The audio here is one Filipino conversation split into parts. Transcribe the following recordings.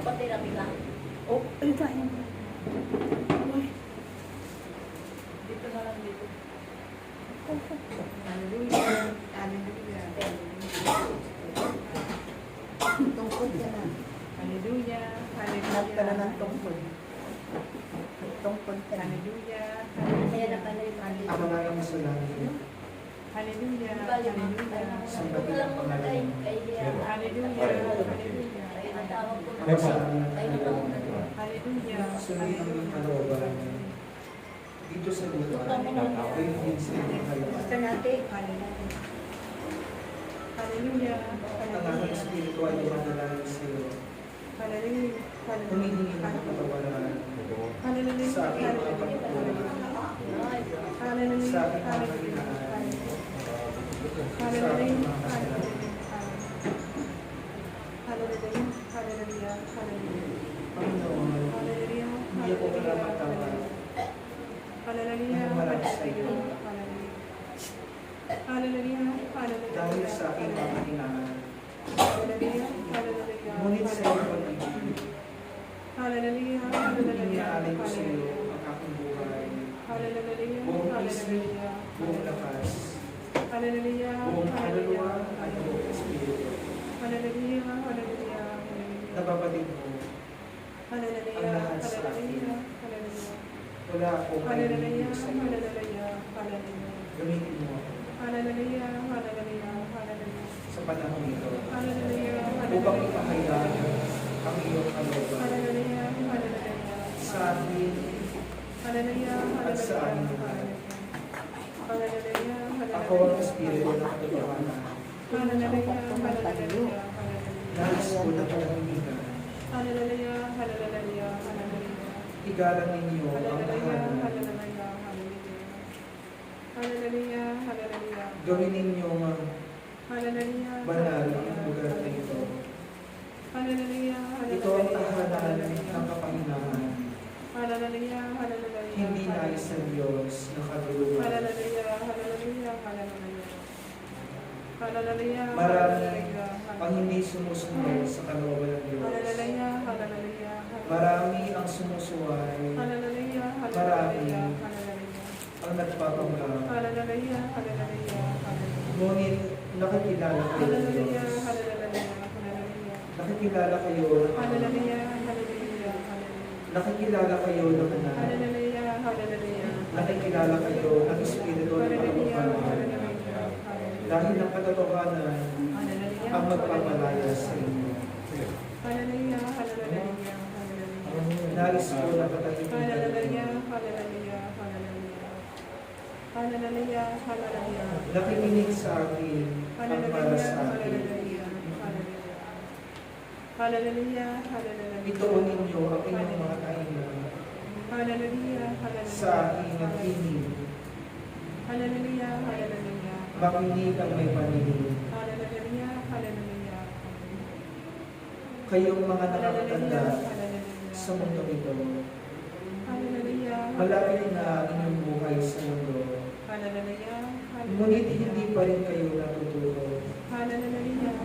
Kapatid namin lang. Oh, ano tayo? Dito na lang dito. Hallelujah. Hallelujah. Tungkod ka na. Hallelujah. Hanap ka na ng Hallelujah. tungkod. Tungkod ka na. Hallelujah. Na mali. Ako nga lang sa langit. Hallelujah. Hallelujah. Kay Hallelujah. Hallelujah. Hallelujah. Sunod ang kalooban. Dito sa lupa, ay hindi sila kayo. Basta natin. Hallelujah. Hallelujah. Ang aking espiritu ay dumadalangin sa iyo. Hallelujah. Humihingi ng Hallelujah. sa aking mga Hallelujah. sa aking mga kahinaan, sa aking mga kasalanan. Hallelujah. Hallelujah. Hallelujah. Panginoon, Hallelujah. hindi ako kalamatawa. Hallelujah. Nanawalan sa iyo. Hallelujah. Hallelujah. Dahil sa aking mga kahinaan, Hallelujah. Hallelujah. ngunit sa Hallelujah. Hallelujah. iniaalay ko sa iyo ang aking buhay, Hallelujah. buong isip, Hallelujah. buong lakas, Hallelujah. buong kaluluwa Hallelujah. at buong espiritu. Hallelujah. Hallelujah. Nababatid mo, Hallelujah. ang lahat sa akin. Hallelujah. Hallelujah. wala Hallelujah. kailangan sa iyo. Hallelujah. Hallelujah. Gamitin mo ako Hallelujah. Hallelujah. Hallelujah. sa panahon ito upang ipahayag ang iyong kalooban Hallelujah. Hallelujah. sa Hallelujah. at sa aming. Hallelujah. Ako ang espiritu ng katotohanan. Hallelujah. Hallelujah. Nais ko na kalamitan. Hallelujah. Hallelujah. Hallelujah. Igalang ninyo ang Hallelujah. tahanan. Hallelujah. Hallelujah. Hallelujah. Gawin ninyo ang Hallelujah. banal ang lugar na ito. Hallelujah. Ito ang tahanan ng kapanginahan. Hallelujah. Hallelujah. Hindi nais ng Diyos na katulungan. Hallelujah. Hallelujah. Hallelujah. Hallelujah. Marami ang hindi sumusunod sa kalooban ng Diyos. Hallelujah. Hallelujah. Marami ang sumusuway, Hallelujah. Marami. Ang nagpapanggap. Hallelujah. Hallelujah. Ngunit nakikilala kayo ng. Diyos. Nakikilala kayo ng. Hallelujah. Hallelujah. Nakikilala kayo ng Anak. Hallelujah. Hallelujah. Nakikilala kayo ng Espiritu ng Hallelujah. Dahil ang katotohanan ang magpapalaya sa inyo. Hallelujah. Hallelujah. Hallelujah. Nais ko na katahimikan Hallelujah. Hallelujah. Hallelujah. Hallelujah. Hallelujah. Nakikinig sa akin ang para sa akin. Hallelujah. Hallelujah. Ituon ninyo ang inyong mga kainan Hallelujah. Hallelujah. sa aking nakinig. Hallelujah. Hallelujah. Makinig ang may paningin. Kayong mga nakakatanda sa mundo ito. Malapit na ang inyong buhay sa mundo. Ngunit hindi pa rin kayo. Hallelujah.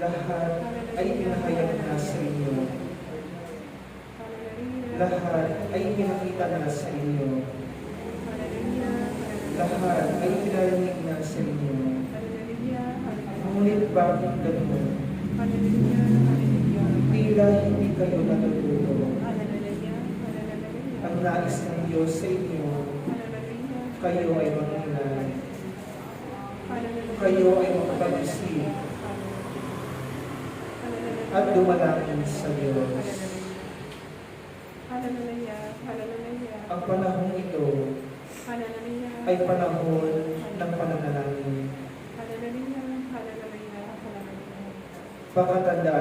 Lahat ay pinahayag na sa inyo. Lahat ay pinakita na sa inyo. Lahat ay pinarinig na sa inyo. Ngunit bakit ganun? Tila hindi kayo. Hallelujah. Ang nais ng Diyos sa inyo, kayo ay. Hallelujah. Kayo ay makapag-isip at dumalangin sa Diyos. Ang panahong ito Hallelujah. ay panahon ng pananalangin. Hallelujah. Hallelujah. Hallelujah.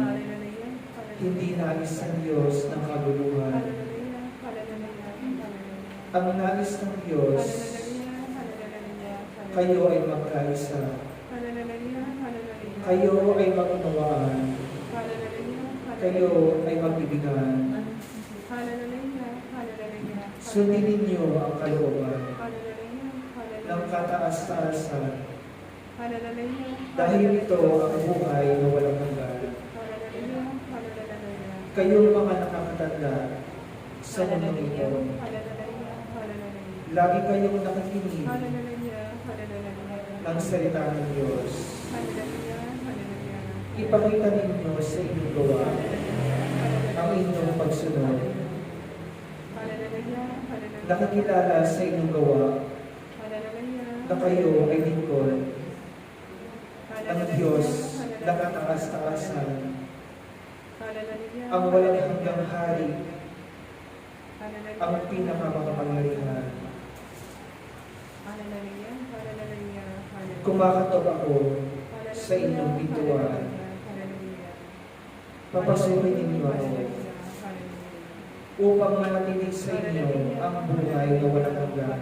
Hallelujah. hindi nais ng Diyos ng kaguluhan. Hallelujah. Hallelujah. Hallelujah. Ang nais ng Diyos, Hallelujah. Hallelujah. kayo ay magkaisa. Hallelujah. Hallelujah. Kayo ay magunawaan. Hallelujah. Kayo ay magbibigan. Hallelujah. Sundin ninyo ang kalooban. Ng kataas-taasan. Dahil ito ang buhay na walang hanggan. Kayong mga nakakatanda sa mundo ito, lagi kayong nakikinig ng salita ng Diyos. Ipakita ninyo sa inyong gawa ang inyong pagsunod. Nakikilala sa inyong gawa na kayo ay lingkod ng Diyos na katakas-takasan, ang walang hanggang hari, ang pinakamakapangyarihan. Kumakatok ako sa inyong bituan. Papasukin ninyo ako upang manatili sa inyo ang buhay na walang hanggan.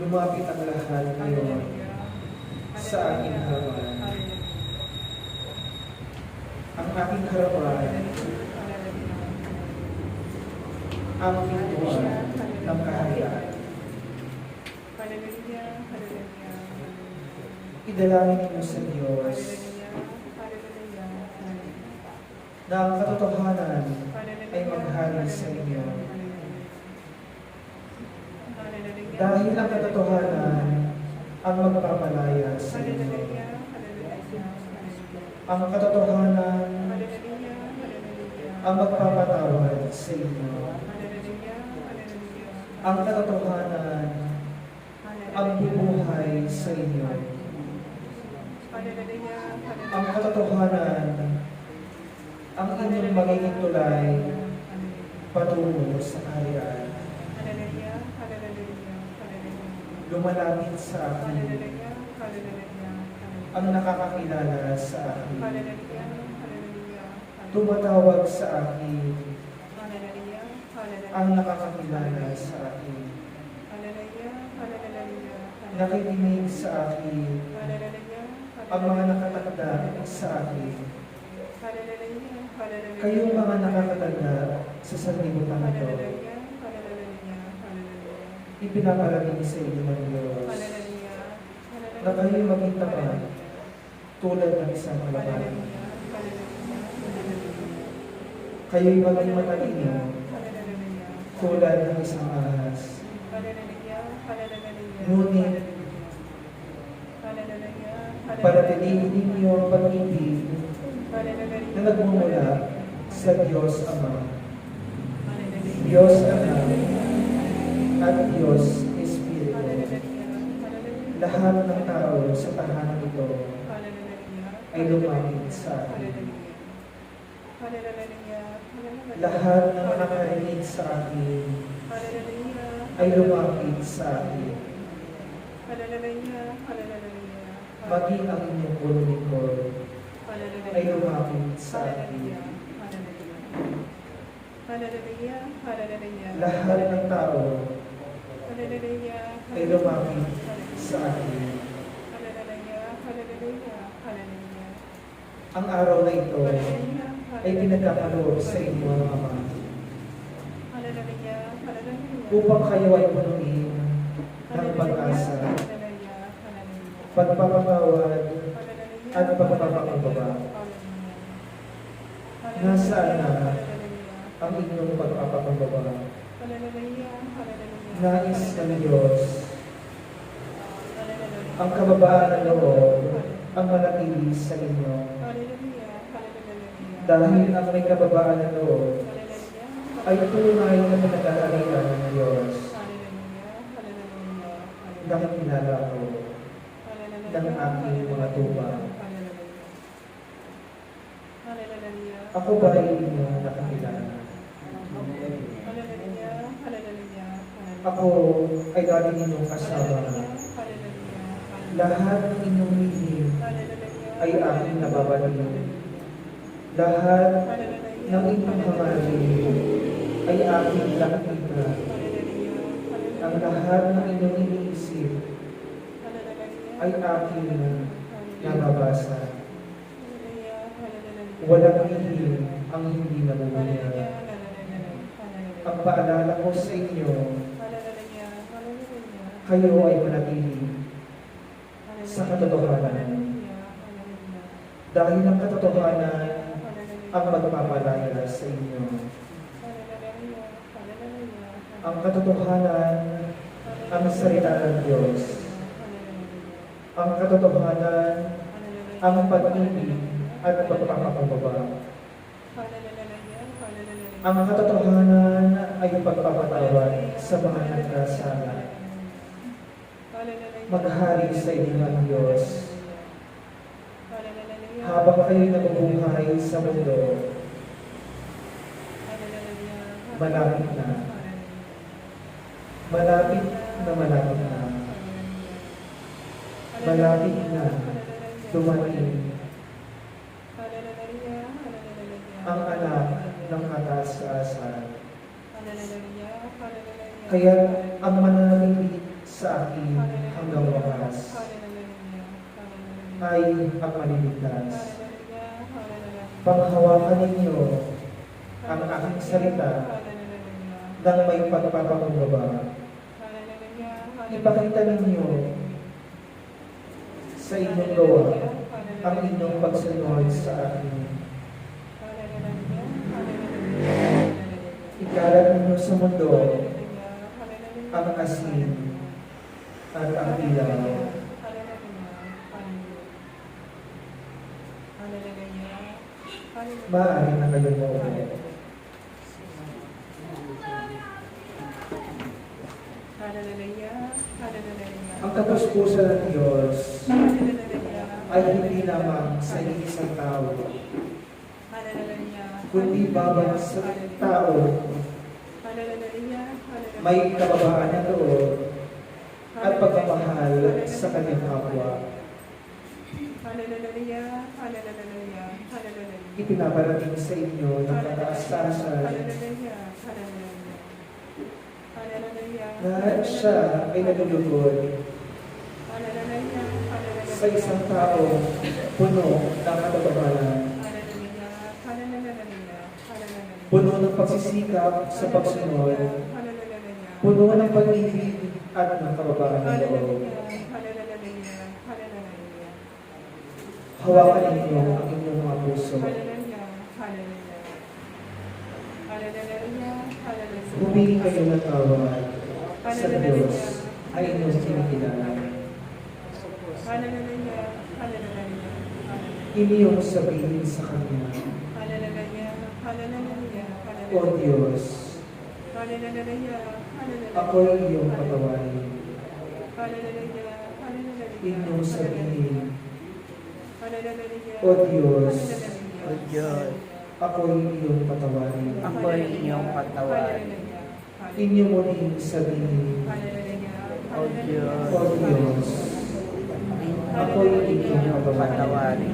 Lumapit ang lahat ngayon sa aking harapan. Ang aking harapan, ang pintuan ng kaharian. Idalangin ninyo sa Diyos na ang katotohanan ay maghari sa inyo. Dahil ang katotohanan ang magpapalaya sa inyo. Ang katotohanan ang magpapatawad sa inyo. Ang katotohanan ang bubuhay sa inyo. Ang katotohanan ang inyong magiging tulay patungo sa kaharian. Lumalapit sa akin. Ang nakakakilala sa akin. Tumatawag sa akin. Ang nakakakilala sa akin. Nakikinig sa akin. Ang mga nakatakda sa akin. Kayong mga nakakatanda sa sanlibutan ito, ipinapalagay sa inyo ng Diyos. Na kayo maging tapat tulad ng isang kalaban. Kayo'y maging matalino tulad ng isang ahas. Ngunit panatilihin ninyo ang pag-ibig na nagmumula sa Diyos Ama, Diyos Anak, at Diyos Espiritu. Lahat ng tao sa tahanan ito ay lumapit sa akin. Lahat ng nakarinig sa akin ay lumapit sa akin. Maging ang inyong lingkod ay lumapit sa akin. Lahat ng tao ay lumapit sa akin. Ang araw na ito ay pinagkakaloob sa inyo ng Ama. Upang kayo ay punuin ng pag-asa, pagpapatawad, at pagpapakababa. Nasaan na ang inyong pagpapakababa? Nais ng Diyos ang kababaan ng loob ang manatili sa inyo. Dahil ang may kababaan ng loob ay tunay na pinag-aarian ng Diyos. Nakikilala ko ng aking mga tuba. Ako ba ay inyong nakakilala? Ako ay dati ninyong kasama. Lahat ng inyong hihim ay aking nababalin. Lahat ng inyong hangarin ay aking nakikita. Ang lahat ng inyong iniisip ay aking nababasa. Walang hihim ang hindi nabubunya. Ang paalala ko sa inyo kayo ay manatili sa katotohanan. Dahil ang katotohanan ang magpapalaya sa inyo. Ang katotohanan ang salita ng Diyos. Ang katotohanan ang pag-ibig at pagpapakumbaba. Ang katotohanan ay pagpapatawad sa mga nagkasala. Maghari sa inyo ang Diyos habang kayo'y nabubuhay sa mundo. Malapit na. Malapit na malapit na. Malapit na dumating ang anak ng kataas-taasan. Kaya ang mananatili sa akin hanggang wakas ay ang maliligtas. Panghawakan ninyo ang aking salita ng may pagpapakumbaba. Ipakita ninyo sa inyong gawa ang inyong pagsunod sa akin. Ikalat ninyo sa mundo ang asin at ang ilaw. Maaari na kayo maupo. Ang kapuspusan ng Diyos ay hindi lamang sa iisang tao, kundi bawat sa tao. May kababaan ng loob at pagmamahal sa kanyang kapwa. Ipinaparating sa inyo ng kataas-taasan na siya ay nalulugod sa isang tao puno ng katotohanan, puno ng pagsisikap sa pagsunod, puno ng pag-ibig at ng kababaan ng loob. Hawakan ninyo ang inyong mga puso. Humingi kayo ng tawad sa Diyos na inyong kinikilala. Inyong sabihin sa Kanya, O Diyos, ako ay iyong patawarin. Inyong sabihin, O Diyos, O Diyos, ako ay iyong patawarin. ako ay inyong patawarin. Inyong muling sabihin, O Diyos, O Diyos, ako ay inyong patawarin. patawarin.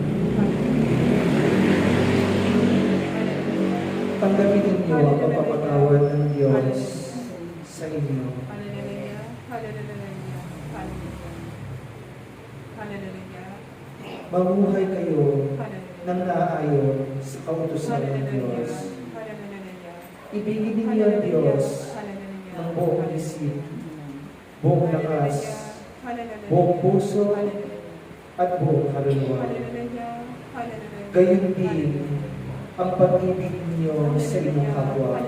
Tanggapin ninyo ang pagpapatawad ng Diyos sa inyo. Mamuhay kayo ng naayon sa kautusan ng Diyos. Ibigin ninyo ang Diyos ng buong isip, buong lakas, buong puso, at buong kaluluwa. Gayon din ang pag-ibig ninyo sa inyong kapwa.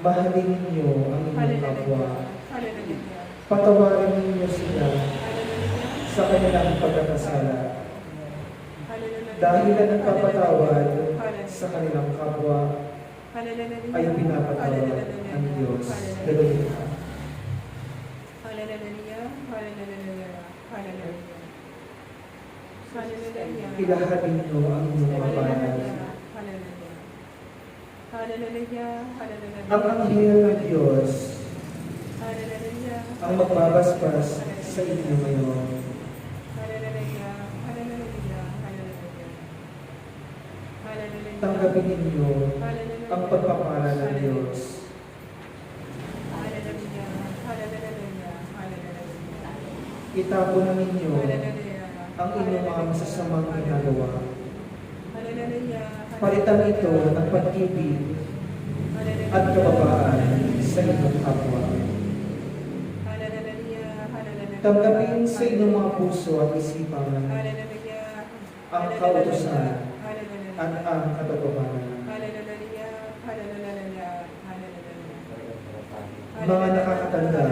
Mahalin ninyo ang inyong kapwa. Patawarin ninyo sila sa kanilang pagkakasala. Dahil ang nagpapatawad sa kanilang kapwa ay pinapatawad ng Diyos. Ganun din. Ilahatin niyo ang mga banal. Ang anghel ng Diyos ang magbabasbas sa inyo ngayon. Tanggapin ninyo ang pagpapala ng Diyos. Itapon na ninyo ang inyong mga masasamang ginagawa. Palitan ito ng pag-ibig at kababaan sa inyong kapwa. Tanggapin sa inyong mga puso at isipan ang Hallelujah. at ang katotohanan. Mga nakakatanda.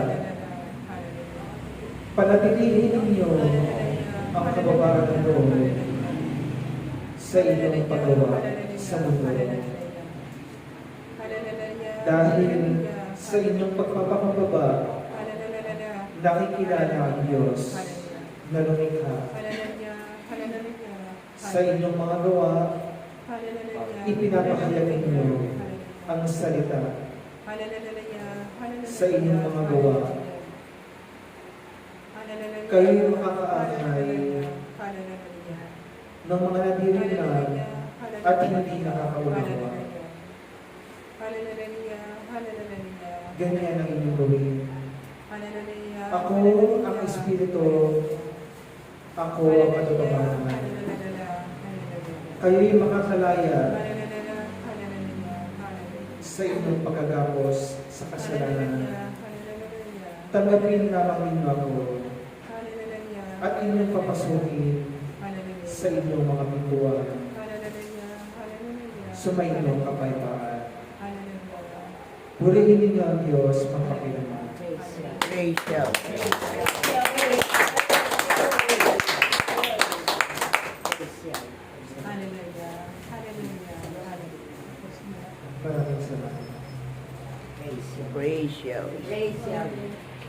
Panatilihin ninyo ang kababaran ng loob sa inyong paggawa sa mundo. Dahil sa inyong pagpapakumbaba, nakikilala ang Diyos na lumikha sa inyong mga gawa, ipinapahayag ninyo ang salita sa inyong mga gawa. Kayo'y makakaanay ng mga nadiringan at hindi nakakaunawa. Ganyan ang inyong gawin. Ako ang Espiritu, ako ang katotohanan. Kayo'y makakalaya. Sa inyong pagkagapos sa kasalanan. Tanggapin lamang ninyo ako. At inyong papasukin sa inyong mga pintuan. Sumainyo kapayapaan. Purihin ninyo ang Diyos magpakailanman. Praise God. Maraming salamat. Praise God. Praise God.